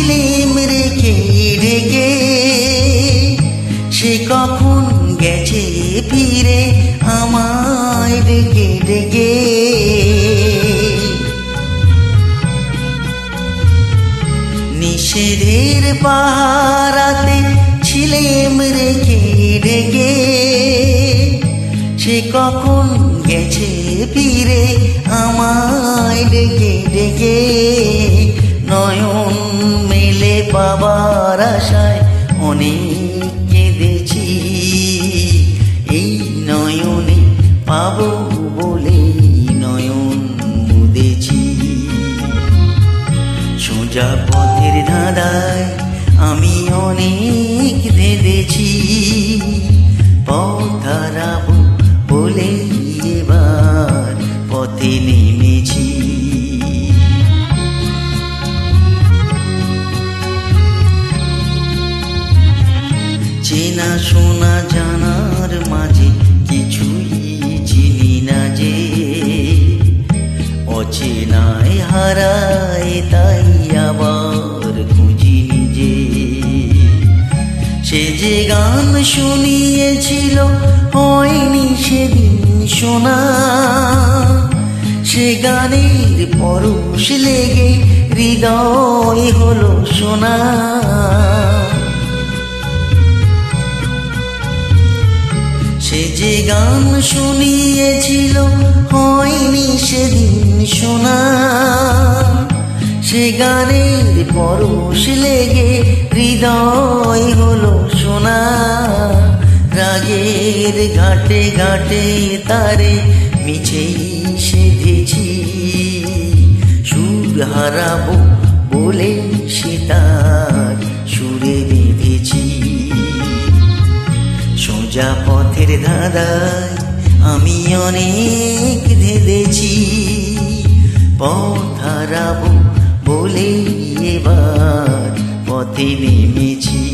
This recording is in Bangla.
ছিলিম রেখে ঢেকে সে কখন গেছে ফিরে আমায় ডেকে ডেকে। নিষেধের পাহারাতে ছিলিম রেখে ঢেকে সে কখন গেছে ফিরে আমায় ডেকে ডেকে। পাবার আশায় অনেক কেঁদেছি। এই নয়নে পাবো বলে নয়ন মুদেছি। সোজা পথের ধাঁধায় আমি অনেক চেনা শোনা জানার মাঝে, কিছুই চিনি না যে। অচেনায় হারায় তাই আবার খুঁজি নিজে। সে যে গান শুনিয়েছিল, হয়নি সেদিন শোনা। সে গানের পরশ লেগে হৃদয় হলো শোনা শুনিয়েছিল, হয়নি সেদিন শোনা। সে গানের পরশ লেগে হৃদয় হলো শোনা রাগের ঘাটে ঘাটে তারে মিছেই সেধেছি। সুর হারাবো বলে সে তার সুরে বেঁধেছি। সোজা পথের ধাঁধায় আমি অনেক ঢেলেছি পথ হারাবো বলে এবার পথে নেমেছি।